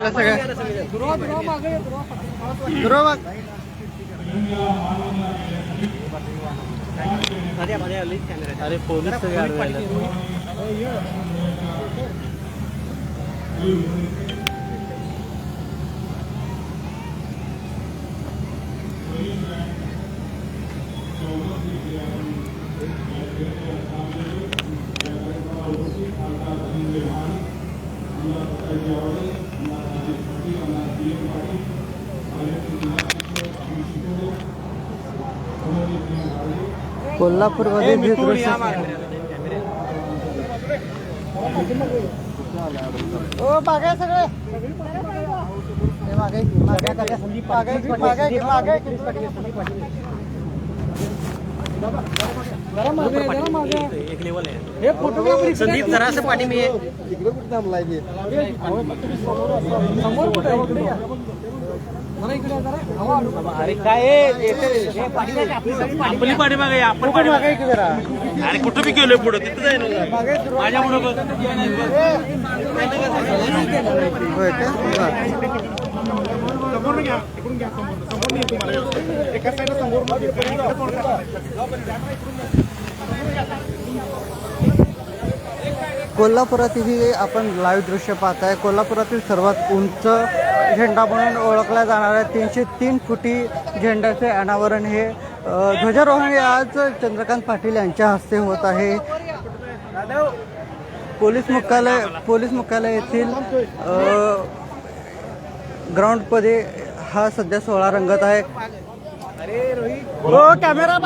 सगळं दुर्वा माग. अरे पोलीस कोल्हापूरमध्ये जे दृश्य ओ मागे सगळे. मागे मागे मागे. मागे मागे फोटोग्राफर संदीप पाणी मी इकडे कुठे थांबलाय समोर कुठे अरे काय आपली पाठी मागे आपण मागे अरे कुठं बी गेलोय पुढे? तिथं माझ्या पुढं. कोल्हापुरातील आपण लाईव्ह दृश्य पाहताय. कोल्हापुरातील सर्वात उंच झेंडा म्हणून ओळखला जाणाऱ्या तीनशे तीन फुटी झेंड्याचे अनावरण हे ध्वजारोहण हे आज चंद्रकांत पाटील यांच्या हस्ते होत आहे. पोलीस मुख्यालय पोलीस मुख्यालय येथील ग्राउंडमध्ये हा सध्या सोहळा रंगत आहे. हो कॅमेरा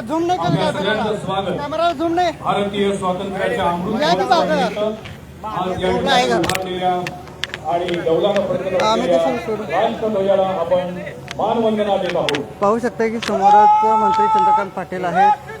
झूम नाही कॅमेरा झूम नाही. भारतीय स्वातंत्र्याच्या आणि आम्ही आपण मानवंदना देत आहोत पाहू शकता की समोरच मंत्री चंद्रकांत पाटील आहेत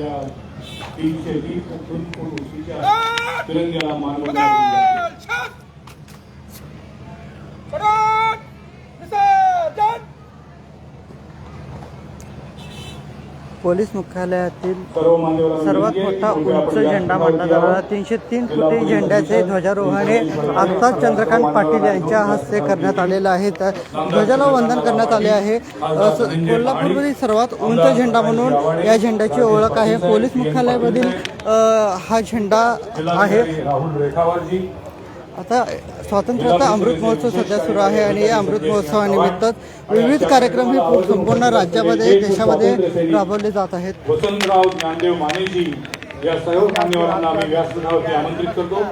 या तीनशे वीस फूट उंचीच्या तिरंग्याला मानवंदना दिली जाते. पोलीस मुख्यालयातील सर्वात मोठा उंच झेंडा मांडला जाणारा तीनशे तीन फुटी झेंड्याचे ध्वजारोहण हे आत्ताच चंद्रकांत पाटील यांच्या हस्ते करण्यात आलेलं आहे तर ध्वजाला वंदन करण्यात आले आहे. कोल्हापूरमधील सर्वात उंच झेंडा म्हणून या झेंड्याची ओळख आहे. पोलीस मुख्यालयामधील हा झेंडा आहे. आता स्वातंत्र्याचा अमृत महोत्सव सध्या सुरू आहे आणि या अमृत महोत्सवानिमित्त विविध कार्यक्रम हे संपूर्ण राज्यामध्ये देशामध्ये राबवले जात आहेत. वसंतराव ज्ञानदेव मानेजी या सर्व मान्यवरांना आम्ही व्यासपीठावरती आमंत्रित करतो.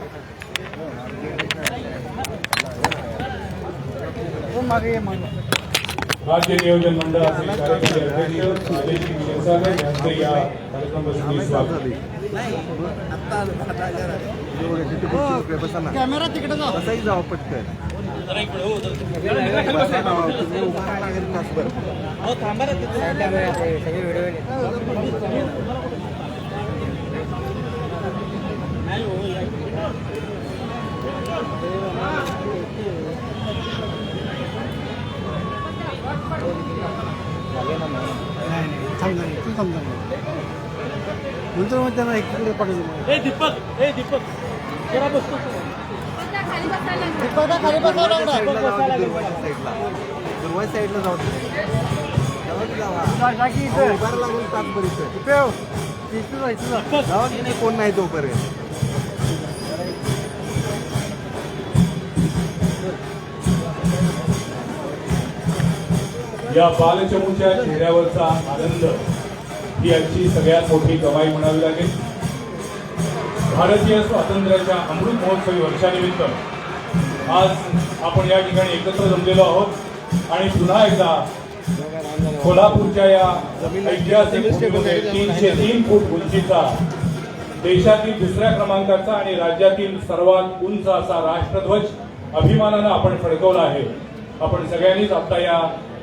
राज्य नियोजन मंडळाचे कार्यकारी अध्यक्ष आदेशी क्षीरसागर यांचं या कार्यक्रमाचे स्वागत. कॅमेरा तिकडे तसाही जावा पटकन. समजा समजा नंतर मग त्यांना एक पाठवतो दीपक ए दीपक. खाली साईडला जाऊ उभार लागून तात्पर्यंत नाही कोण नाही तोपर्यंत या बालचमूच्या चेहऱ्यावरचा आनंद ही आजची सगळ्यात मोठी कमाई म्हणावी लागेल. भारतीय स्वातंत्र्याच्या अमृत महोत्सवी वर्षानिमित्त आज आपण या ठिकाणी एकत्र जमलेलो आहोत. आणि पुन्हा एकदा कोल्हापूरच्या या ऐतिहासिक तीनशे तीन फूट उंचीचा देशातील दुसऱ्या क्रमांकाचा आणि राज्यातील सर्वात उंच असा राष्ट्रध्वज अभिमानानं आपण फडकवला आहे. आपण सगळ्यांनीच आता या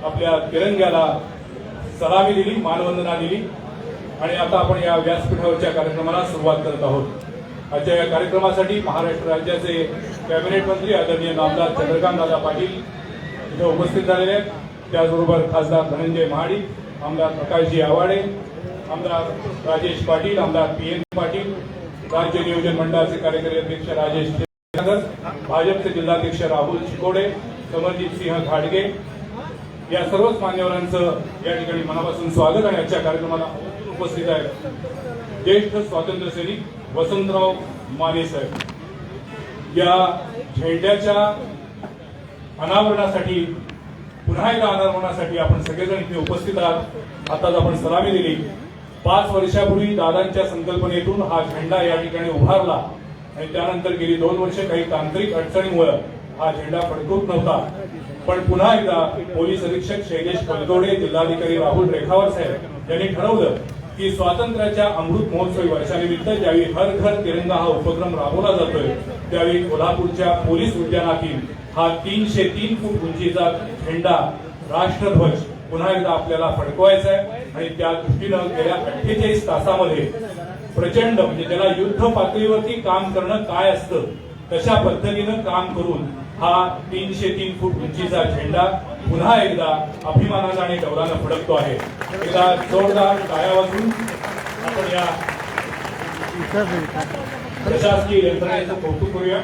आपल्या तिरंग्याला सलामी दिली मानवंदना दिली. आणि आता आपण या व्यासपीठावरच्या कार्यक्रमाला सुरुवात करत आहोत. आजच्या या कार्यक्रमासाठी महाराष्ट्र राज्याचे कॅबिनेट मंत्री आदरणीय नामदार चंद्रकांत दादा पाटील इथं उपस्थित झालेले आहेत. त्याचबरोबर खासदार धनंजय महाडिक आमदार प्रकाशजी आवाडे आमदार राजेश पाटील आमदार पी एन पाटील राज्य नियोजन मंडळाचे कार्यकारी अध्यक्ष राजेश भाजपचे जिल्हाध्यक्ष राहुल शिकोडे समरजित सिंह घाडगे या सर्वच मान्यवरांचं या ठिकाणी मनापासून स्वागत आणि आजच्या कार्यक्रमाला उपस्थित आहे. ज्येष्ठ स्वातंत्र्य सैनिक वसंतराव माने साहेब या झेंड्याच्या अनावरणासाठी पुन्हा एकदा अनावरणासाठी आपण सगळेजण इथे उपस्थित आहात. आताच आपण सलामी दिली. पाच वर्षापूर्वी दादांच्या संकल्पनेतून हा झेंडा या ठिकाणी उभारला आणि त्यानंतर गेली दोन वर्ष काही तांत्रिक अडचणीमुळे हा झेंडा फडकवत नव्हता. पण पुन्हा एकदा पोलीस अधीक्षक शैलेश कलकवडे जिल्हाधिकारी राहुल रेखावर साहेब यांनी ठरवलं की स्वातंत्र्याच्या अमृत महोत्सवी वर्षानिमित्त ज्यावेळी हर घर तिरंगा हा उपक्रम राबवला जातोय त्यावेळी कोल्हापूरच्या पोलीस उद्यानातील हा तीनशे तीन फूट उंचीचा झेंडा राष्ट्रध्वज पुन्हा एकदा आपल्याला फडकवायचा आहे. आणि त्या दृष्टीनं गेल्या अठ्ठेचाळीस तासामध्ये प्रचंड म्हणजे त्याला युद्ध पातळीवरती काम करणं काय असतं तशा पद्धतीनं काम करून हा तीनशे तीन फूट उंचीचा झेंडा पुन्हा एकदा अभिमानानं आणि गौरवानं फडकतो आहे. एकदा जोरदार टाळ्या वाजून आपण या प्रशासकीय यंत्रणेचं कौतुक करूया.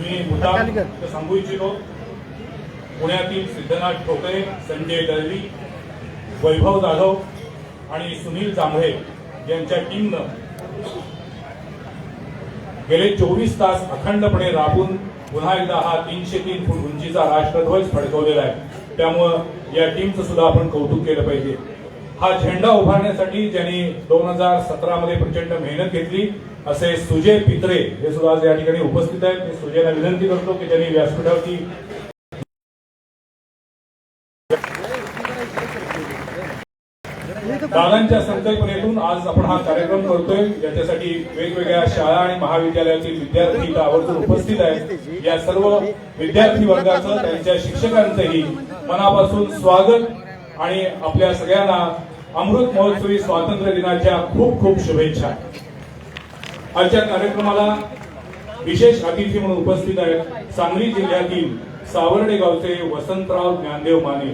मी मुद्दाम सांगू इच्छितो पुण्यातील सिद्धनाथ ठोकरे संजय दळवी वैभव जाधव आणि सुनील जांभळे यांच्या टीमनं गेले चोवीस तास अखंडपणे राबून पुन्हा एकदा हा तीनशे तीन फूट उंचीचा राष्ट्रध्वज फडकवलेला आहे. त्यामुळं या टीमचं सुद्धा आपण कौतुक केलं पाहिजे. हा झेंडा उभारण्यासाठी ज्यांनी दोन हजार सतरामध्ये प्रचंड मेहनत घेतली असे सुजय पित्रे हे सुद्धा आज या ठिकाणी उपस्थित आहेत. मी सुजयला विनंती करतो की त्यांनी व्यासपीठावरती दादांच्या माध्यमातून आज आपण हा कार्यक्रम करतोय. याच्यासाठी वेगवेगळ्या शाळा आणि महाविद्यालयातील विद्यार्थी आवर्जून उपस्थित आहेत. या सर्व विद्यार्थी वर्गाचं त्यांच्या शिक्षकांचंही मनापासून स्वागत आणि आपल्या सगळ्यांना अमृत महोत्सवी स्वातंत्र्य दिनाच्या खूप खूप शुभेच्छा. आजच्या कार्यक्रमाला विशेष अतिथी म्हणून उपस्थित आहेत सांगली जिल्ह्यातील सावर्डे गावचे वसंतराव ज्ञानदेव माने.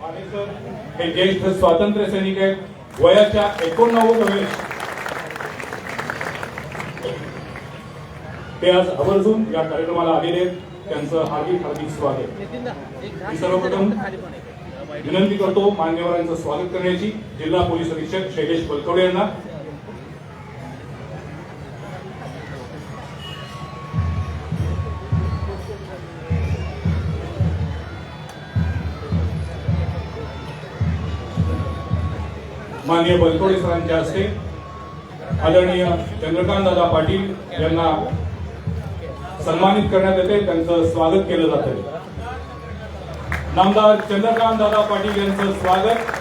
माने सर हे ज्येष्ठ स्वातंत्र्य सैनिक आहेत. वयाच्या एकोणनव्वद ते आज आवर्जून या कार्यक्रमाला आलेले आहेत. त्यांचं हार्दिक हार्दिक स्वागत. मी सर्वप्रथम विनंती करतो मान्यवरांचं स्वागत करण्याची जिल्हा पोलीस अधीक्षक शैलेश बलकवडे यांना. माननीय बलकवडे सरांच्या हस्ते आदरणीय चंद्रकांत दादा पाटील यांना सन्मानित करण्यात येते. त्यांचं स्वागत केलं जात आहे. नामदार चंद्रकांत दादा पाटील यांचं स्वागत.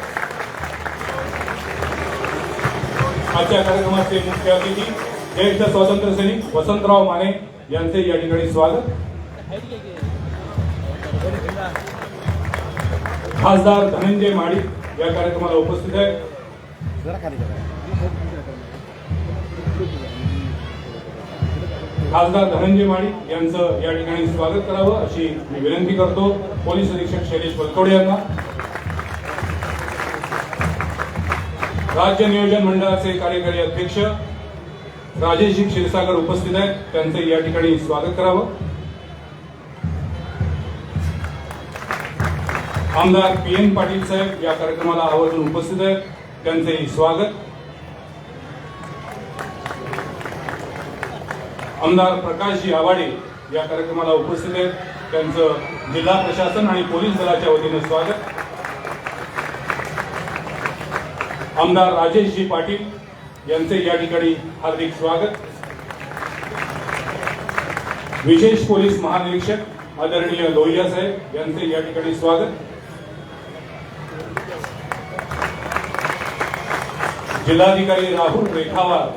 आजच्या कार्यक्रमाचे मुख्य अतिथी ज्येष्ठ स्वातंत्र्य सैनिक वसंतराव माने यांचे या ठिकाणी स्वागत. खासदार धनंजय माळी या कार्यक्रमाला उपस्थित आहेत. खासदार धनंजय माळी यांचं या ठिकाणी स्वागत करावं अशी मी विनंती करतो. पोलीस अधीक्षक शैलेश बलकवडे यांना. राज्य नियोजन मंडळाचे कार्यकारी अध्यक्ष राजेशजी क्षीरसागर उपस्थित आहेत. त्यांचं या ठिकाणी स्वागत करावं. आमदार पी एन पाटील साहेब या कार्यक्रमाला आवर्जून उपस्थित आहेत. त्यांचेही स्वागत. आमदार प्रकाशजी आवाडे या कार्यक्रमाला उपस्थित आहेत. त्यांचं जिल्हा प्रशासन आणि पोलीस दलाच्या वतीनं स्वागत. आमदार राजेशजी पाटील यांचे या ठिकाणी हार्दिक स्वागत. विशेष पोलीस महानिरीक्षक आदरणीय लोहिया साहेब यांचे या ठिकाणी स्वागत. जिल्हाधिकारी राहुल रेखावार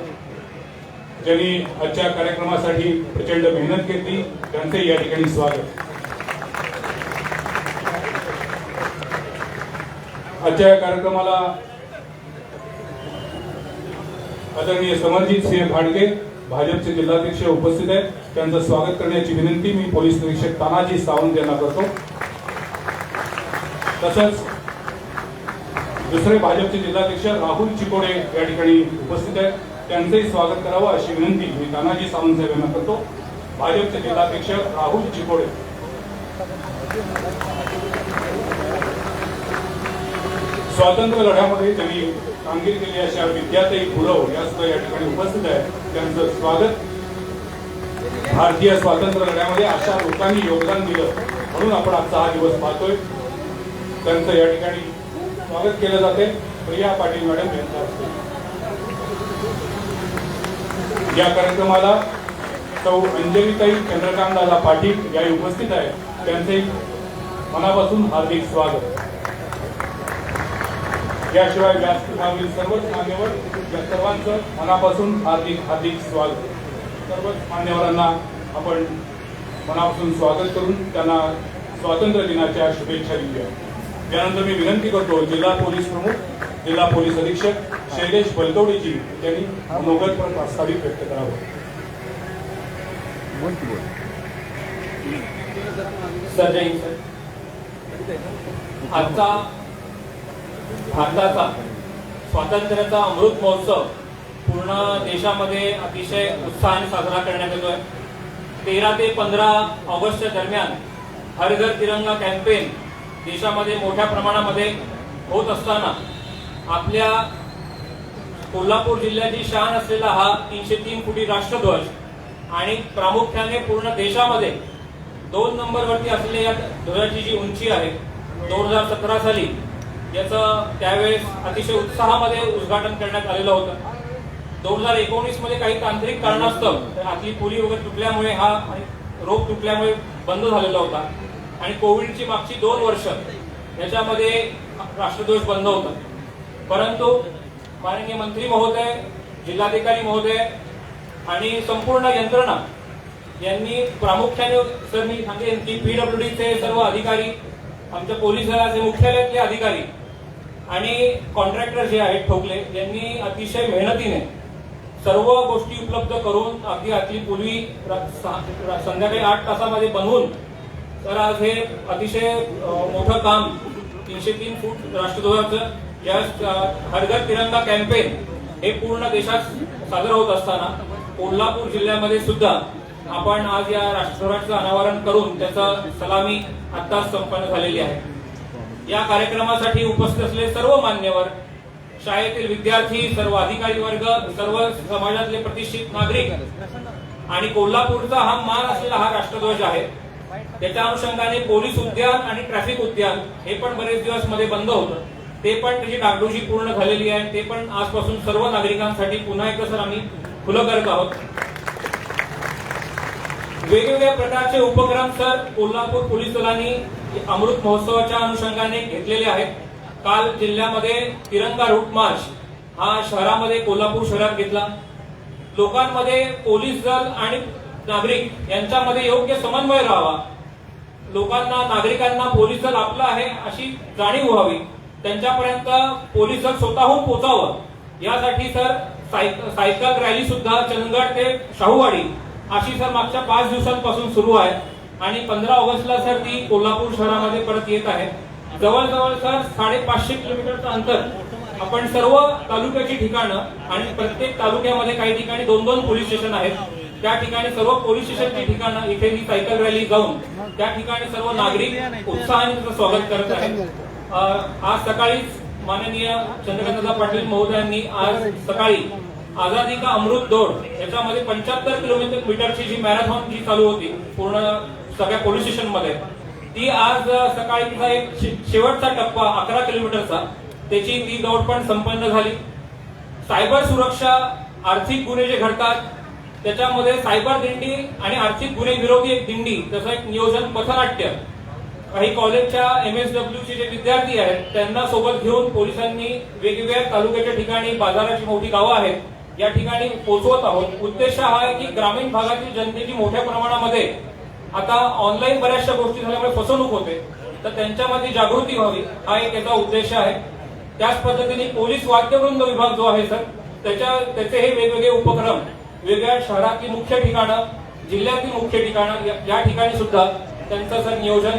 ज्यांनी आजच्या कार्यक्रमासाठी प्रचंड मेहनत घेतली त्यांचे या ठिकाणी स्वागत. आजच्या या कार्यक्रमाला आदरणीय समरजित सिंह घाडगे भाजपचे जिल्हाध्यक्ष उपस्थित आहेत. त्यांचं स्वागत करण्याची विनंती मी पोलीस निरीक्षक तानाजी सावंत यांना करतो. तसंच दुसरे भाजपचे जिल्हाध्यक्ष राहुल चिकोडे या ठिकाणी उपस्थित आहेत. त्यांचंही स्वागत करावं अशी विनंती मी तानाजी सावंत साहेब यांना करतो. भाजपचे जिल्हाध्यक्ष राहुल चिकोडे. स्वातंत्र्य लढ्यामध्ये त्यांनी कामगिरी केली अशा विद्याताई गुरव या सुद्धा या ठिकाणी उपस्थित आहेत. त्यांचं स्वागत. भारतीय स्वातंत्र्य लढ्यामध्ये अशा लोकांनी योगदान दिलं. म्हणून आपण आजचा हा दिवस पाहतोय. त्यांचं या ठिकाणी स्वागत केलं जाते. प्रिया पाटील मॅडम यांच्या हस्ते या कार्यक्रमाला सौ अंजलीताई चंद्रकांत दादा पाटील याही उपस्थित आहेत. त्यांचे मनापासून हार्दिक स्वागत. याशिवाय व्यासपीठावरील सर्वच मान्यवर या सर्वांचं मनापासून हार्दिक हार्दिक स्वागत. सर्वच मान्यवरांना आपण मनापासून स्वागत करून त्यांना स्वातंत्र्य दिनाच्या शुभेच्छा दिल्या त्यानंतर मी विनंती करतो जिल्हा पोलीस प्रमुख जिल्हा पोलीस अधीक्षक शैलेश बलकवडेजी यांनी पण प्रस्तावित व्यक्त करावं. सर जय सर. आजचा भारताचा स्वातंत्र्याचा अमृत महोत्सव पूर्ण देशामध्ये अतिशय उत्साहाने साजरा करण्यात येतोय. तेरा ते पंधरा ऑगस्टच्या दरम्यान हर घर तिरंगा कॅम्पेन देशामध्ये मोठ्या प्रमाणामध्ये होत असताना आपल्या कोल्हापूर जिल्ह्याची शान असलेला हा तीनशे तीन फुटी राष्ट्रध्वज आणि प्रामुख्याने पूर्ण देशामध्ये दोन नंबरवरती असलेल्या या ध्वजाची जी उंची आहे दोन हजार सतरा साली याचं त्यावेळेस अतिशय उत्साहामध्ये उद्घाटन करण्यात आलेलं होतं. दोन हजार एकोणीसमध्ये काही तांत्रिक कारणास्तव आतली पुली वगैरे तुटल्यामुळे हा रोग तुटल्यामुळे बंद झालेला होता. आणि कोविडची मागची दोन वर्ष याच्यामध्ये राष्ट्रध्वज बंद होता. परंतु माननीय मंत्री महोदय जिल्हाधिकारी महोदय आणि संपूर्ण यंत्रणा यांनी प्रामुख्याने सर मी सांगेन की पीडब्ल्यूडीचे सर्व अधिकारी आमच्या पोलीस दलाचे मुख्यालयातले अधिकारी आणि कॉन्ट्रॅक्टर जे आहेत ठोकले यांनी अतिशय मेहनतीने सर्व गोष्टी उपलब्ध करून अगदी आतली पूर्वी संध्याकाळी आठ तासामध्ये बनवून तर आज हे अतिशय मोठं काम तीनशे तीन फूट राष्ट्रध्वजाचं या हरघर तिरंगा कॅम्पेन हे पूर्ण देशात साजरं होत असताना कोल्हापूर जिल्ह्यामध्ये सुद्धा आपण आज या राष्ट्रध्वजाचं अनावरण करून त्याचा सलामी आत्ताच संपन्न झालेली आहे. या कार्यक्रमासाठी उपस्थित असलेले सर्व मान्यवर शाळेतील विद्यार्थी सर्व अधिकारी वर्ग सर्व समाजातले प्रतिष्ठित नागरिक आणि कोल्हापूरचा हा मान असलेला हा राष्ट्रध्वज आहे. त्याच्या अनुषंगाने पोलीस उद्यान आणि ट्रॅफिक उद्यान हे पण बरेच दिवसमध्ये बंद होतं. ते पण त्याची डागडोशी पूर्ण झालेली आहे. ते पण आजपासून सर्व नागरिकांसाठी पुन्हा एकदा सर आम्ही खुलं करत आहोत. वेगवेगळ्या प्रकारचे उपक्रम सर कोल्हापूर पोलीस दलांनी अमृत महोत्सवाच्या अनुषंगाने घेतलेले आहेत. काल जिल्ह्यामध्ये तिरंगा रूट मार्च हा शहरामध्ये कोल्हापूर शहरात घेतला. लोकांमध्ये पोलीस दल आणि नागरिक यांच्यामध्ये योग्य समन्वय राहावा. लोकांना नागरिकांना पोलीस दल आपलं आहे अशी जाणीव व्हावी. त्यांच्यापर्यंत पोलीस दल स्वतःहून पोचावं. यासाठी सर सायकल रॅली सुद्धा चंदगड ते शाहूवाडी अशी सर मागच्या पाच दिवसांपासून सुरू आहे. आणि पंधरा ऑगस्टला सर ती कोल्हापूर शहरामध्ये परत येत आहे. जवळजवळ सर साडेपाचशे किलोमीटरचं अंतर आपण सर्व तालुक्याची ठिकाणं आणि प्रत्येक तालुक्यामध्ये काही ठिकाणी दोन दोन पोलीस स्टेशन आहेत. त्या ठिकाणी सर्व पोलीस स्टेशनची ठिकाणं इथे ही सायकल रॅली जाऊन त्या ठिकाणी सर्व नागरिक उत्साहाने त्याचं स्वागत करत आहेत आज सकाळीच माननीय चंद्रकांतदा पाटील महोदयांनी आज सकाळी आझादी का अमृत दौड याच्यामध्ये पंच्याहत्तर किलोमीटर मीटरची जी मॅरेथॉन जी चालू होती पूर्ण सगळ्या पोलीस स्टेशनमध्ये ती आज सकाळी तिचा एक शेवटचा टप्पा अकरा किलोमीटरचा त्याची ती दौड पण संपन्न झाली. सायबर सुरक्षा आर्थिक गुन्हे जे घडतात त्याच्यामध्ये सायबर दिंडी आणि आर्थिक गुन्हे विरोधी एक दिंडी तसं एक नियोजन पथनाट्य. काही कॉलेजच्या एम एस चे जे विद्यार्थी आहेत त्यांना सोबत घेऊन पोलिसांनी वेगवेगळ्या तालुक्याच्या ठिकाणी बाजाराची मोठी गावं आहेत या ठिकाणी पोहोचवत आहोत. उद्देश हा आहे की ग्रामीण भागातील जनतेची मोठ्या प्रमाणामध्ये आता ऑनलाईन बऱ्याचशा गोष्टी झाल्यामुळे फसवणूक होते. तर त्यांच्यामध्ये जागृती व्हावी हा एक याचा उद्देश आहे. त्याच पद्धतीने पोलीस वाद्यवृंद विभाग जो आहे सर त्याच्या त्याचे हे वेगवेगळे उपक्रम वेगवेगळ्या शहरातील मुख्य ठिकाणं जिल्ह्यातील मुख्य ठिकाणं या- ठिकाणी सुद्धा त्यांचं सर नियोजन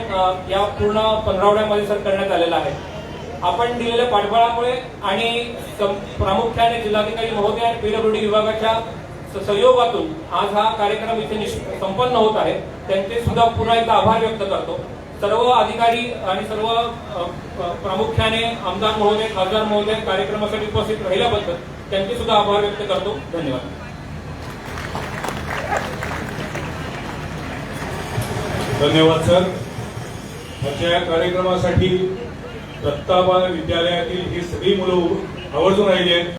या पूर्ण पंधरावड्यामध्ये सर करण्यात आलेलं आहे. आपण दिलेल्या पाठबळामुळे आणि प्रामुख्याने जिल्हाधिकारी महोदय आणि पीडब्ल्यूडी विभागाच्या स- सहयोगातून आज हा कार्यक्रम इथे संपन्न होत आहे. त्यांचे सुद्धा पुन्हा एकदा आभार व्यक्त करतो. सर्व अधिकारी आणि सर्व प्रामुख्याने आमदार महोदय खासदार महोदय कार्यक्रमासाठी उपस्थित राहिल्याबद्दल त्यांचे सुद्धा आभार व्यक्त करतो. धन्यवाद. धन्यवाद सर. आजच्या या कार्यक्रमासाठी दत्ताबाल विद्यालयातील ही सगळी मुलं आवर्जून राहिली आहेत.